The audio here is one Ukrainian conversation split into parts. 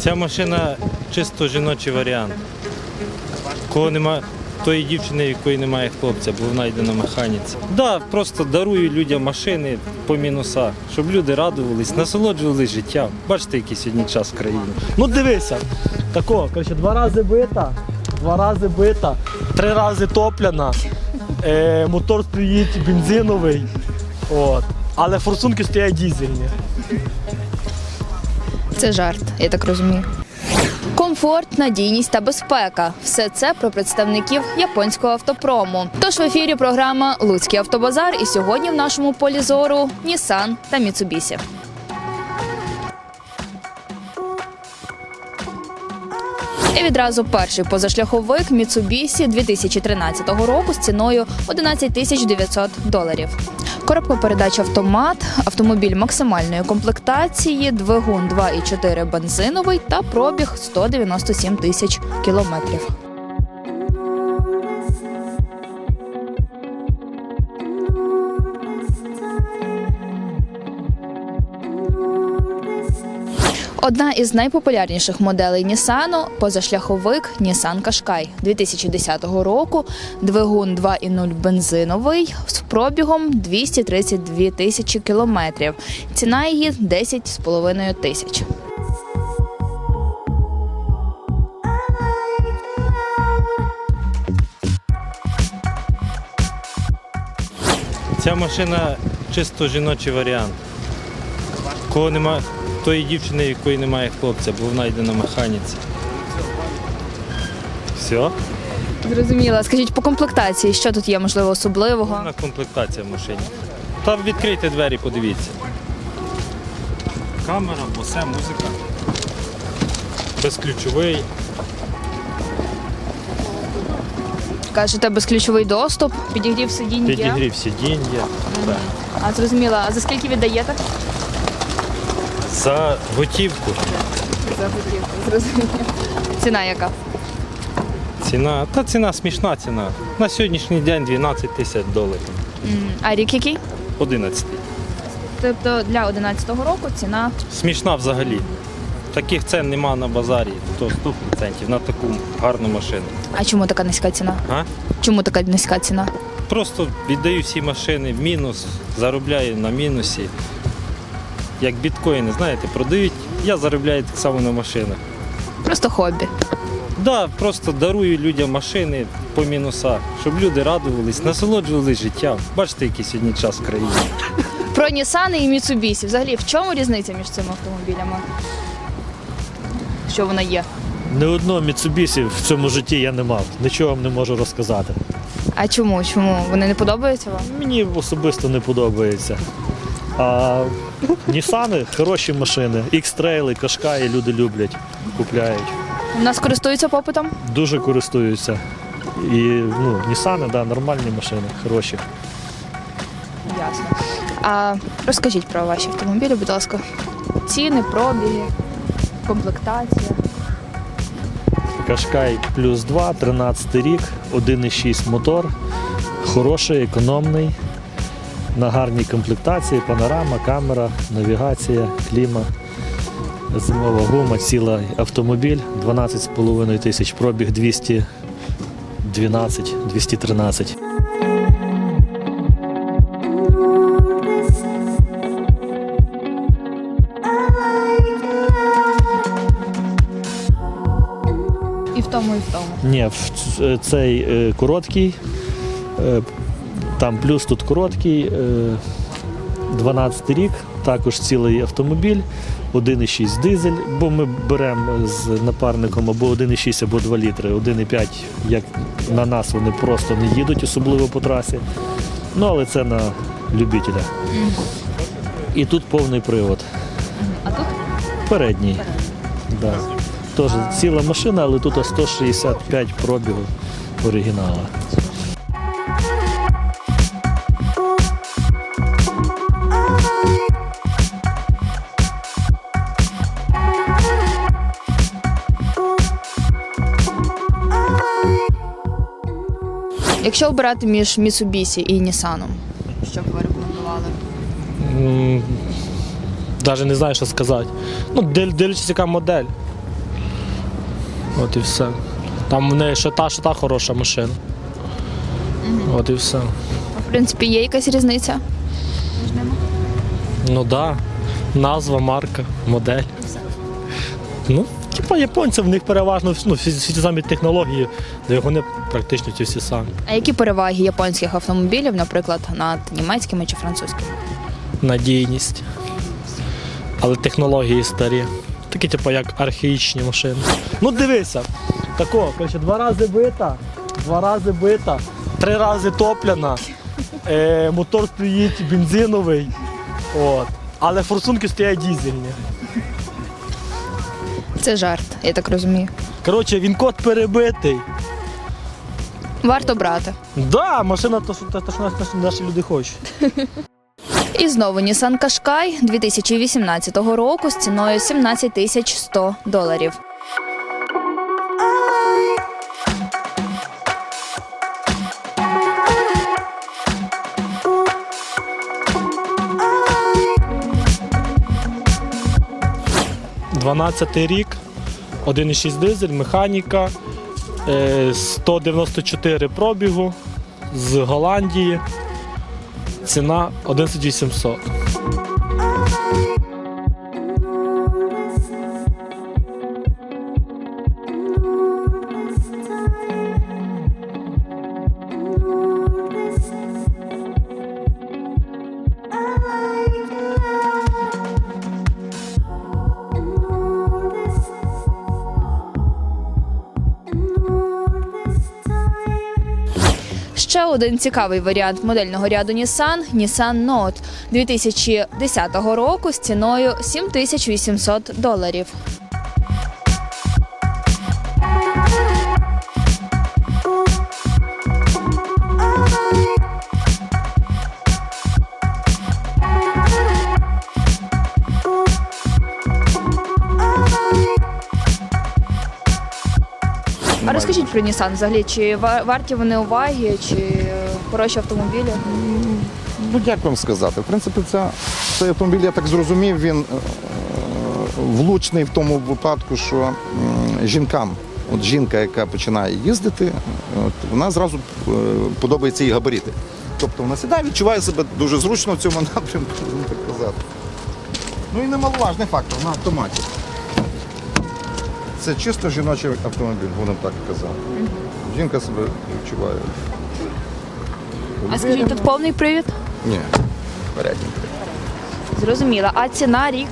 Ця машина чисто жіночий варіант. Кого нема, тої дівчини, якої немає хлопця, бо вона йде на механіці. Да, просто дарую людям машини по мінусах, щоб люди радувались, насолоджувались життям. Бачите, який сьогодні час в країні. Ну дивися, тако, коротше, два рази бита, два рази бита, три рази топляна, е, мотор стоїть бензиновий. От. Але форсунки стоять дізельні. Це жарт, я так розумію. Комфорт, надійність та безпека все це про представників японського автопрому. Тож в ефірі програма Луцький автобазар. І сьогодні в нашому полі зору Нісан та Міцубісі. І відразу перший позашляховик Mitsubishi 2013 року з ціною 11 тисяч 900 доларів. Коробка передач автомат, автомобіль максимальної комплектації, двигун 2,4 бензиновий та пробіг 197 тисяч кілометрів. Одна із найпопулярніших моделей Нісану позашляховик Nissan Qashqai 2010 року. Двигун 2.0 бензиновий з пробігом 232 тисячі кілометрів. Ціна її 10,5 тисяч. Ця машина чисто жіночий варіант. Кого нема, тої дівчини, якої немає хлопця, бо вона йде на механіці. Все? Зрозуміла. Скажіть по комплектації, що тут є можливо особливого? Повна комплектація в машині. Та відкрийте двері, подивіться. Камера, босе, музика. Безключовий. Кажете, безключовий доступ, підігрів сидінь є. Підігрів сидіння. Так. А зрозуміла. А за скільки віддаєте? За готівку. За готівку. Зрозуміла. Ціна яка? Ціна. Та ціна смішна ціна. На сьогоднішній день 12 тисяч доларів. М, А рік який? 11. Тобто для 11-го року ціна Смішна взагалі. Таких цен нема на базарі, то 100% на таку гарну машину. А чому така низька ціна? А? Чому така низька ціна? Просто віддаю всі машини в мінус, заробляю на мінусі. Як біткоїни, знаєте, продають, я заробляю так само на машинах. Просто хобі. Да, просто дарую людям машини по мінусах, щоб люди радувались, насолоджувались життям. Бачите, який сьогодні час в країні. Про Нісан і Mitsubishi. Взагалі, в чому різниця між цими автомобілями? Що вона є? Не одного Mitsubishi в цьому житті я не мав. Нічого вам не можу розказати. А чому? Чому? Вони не подобаються вам? Мені особисто не подобається. А Нісани хороші машини. X-трейли, Кашкаї люди люблять, купляють. У нас користуються попитом? Дуже користуються. І ну, Нісани, да, нормальні машини, хороші. Ясно. А розкажіть про ваші автомобілі, будь ласка. Ціни, пробіги, комплектація. Кашкай плюс 2, 13 рік, 1,6 мотор, хороший, економний, на гарній комплектації, панорама, камера, навігація, кліма, зимова гума, цілий автомобіль, 12,5 тисяч, пробіг 212, 213. І в тому, і в тому. Ні, в цей е, короткий, е, там плюс тут короткий, е, 12 рік, також цілий автомобіль, 1,6 дизель, бо ми беремо з напарником або 1,6, або 2 літри. 1,5, як на нас вони просто не їдуть, особливо по трасі. Ну, але це на любителя. І тут повний привод. А тут? Передній. Да. Теж ціла машина, але тут 165 пробігу оригінала. Якщо обирати між Mitsubishi і Nissan, що б ви рекомендували? Навіть не знаю, що сказати. Ну, див- дивлячись, яка модель. От і все. Там в неї ще та, ще та хороша машина. От і все. В принципі, є якась різниця. між ними? Ну так. Да. Назва, марка, модель. Ну, типа японці, в них переважно ну, всі, всі ті самі технології, де вони практично ті всі самі. А які переваги японських автомобілів, наприклад, над німецькими чи французькими? Надійність. Але технології старі. Такі, типу, як архаїчні машини. Ну дивися, тако, коротше, два рази бита, два рази бита, три рази топляна, е, мотор стоїть бензиновий. От. Але форсунки стоять дізельні. Це жарт, я так розумію. Коротше, він код перебитий. Варто брати. Да, машина то, що, то, що наші, наші люди хочуть. І знову Nissan Qashqai 2018 року з ціною 17 тисяч 100 доларів. – 12 рік, 1,6 дизель, механіка, е, 194 пробігу з Голландії. Ціна 11800. Один цікавий варіант модельного ряду Nissan – Nissan Note 2010 року з ціною 7800 доларів. А розкажіть про Nissan взагалі, чи варті вони уваги, чи е, хороші автомобілі? Ну, як вам сказати? В принципі, це, цей автомобіль, я так зрозумів, він е, влучний в тому випадку, що жінкам, от жінка, яка починає їздити, от, вона зразу е, подобається їй габарити. Тобто вона сідає, відчуває себе дуже зручно в цьому напрямку, можна так казати. Ну і немаловажний фактор на автоматі. Це чисто жіночий автомобіль, будемо так казати. Жінка себе відчуває. А скажіть, тут повний привід? Ні, передній. Зрозуміло. А ціна, рік,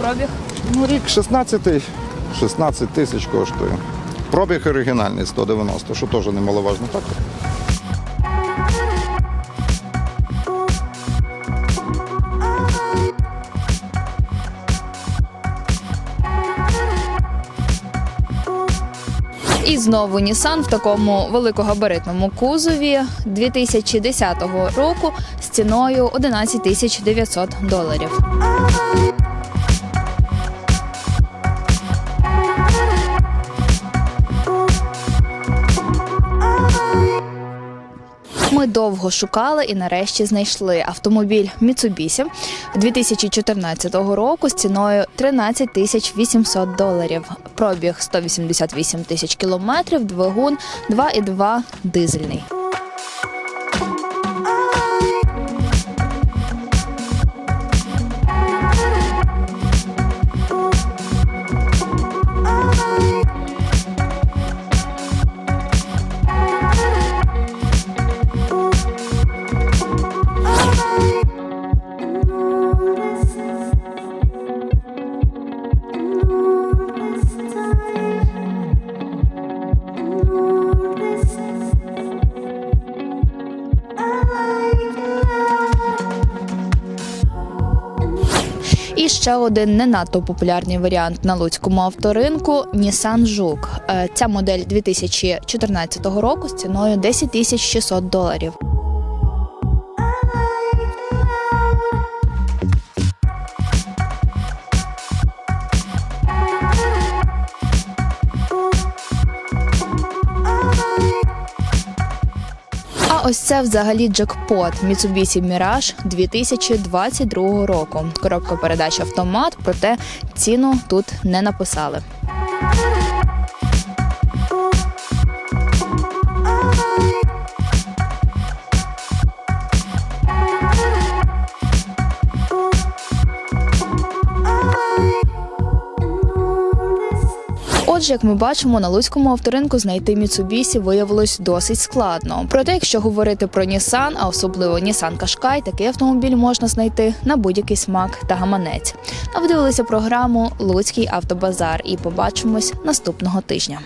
пробіг? Ну, рік 16, 16 тисяч коштує. Пробіг оригінальний 190, що теж немаловажно фактор. І знову Нісан в такому великогабаритному кузові 2010 року з ціною 11 тисяч 900 доларів. Ми довго шукали і нарешті знайшли автомобіль Mitsubishi 2014 року з ціною 13 тисяч 800 доларів. Пробіг 188 тисяч кілометрів, двигун 2,2 дизельний. Ще один не надто популярний варіант на луцькому авторинку Nissan Жук. Е, Ця модель 2014 року з ціною 10 тисяч 600 доларів. Ось це взагалі джекпот Mitsubishi Mirage 2022 року. Коробка передач автомат, проте ціну тут не написали. Отже, як ми бачимо, на Луцькому авторинку знайти Міцубісі виявилось досить складно. Проте, якщо говорити про Нісан, а особливо Нісан Кашкай, такий автомобіль можна знайти на будь-який смак та гаманець. А ви дивилися програму Луцький автобазар і побачимось наступного тижня.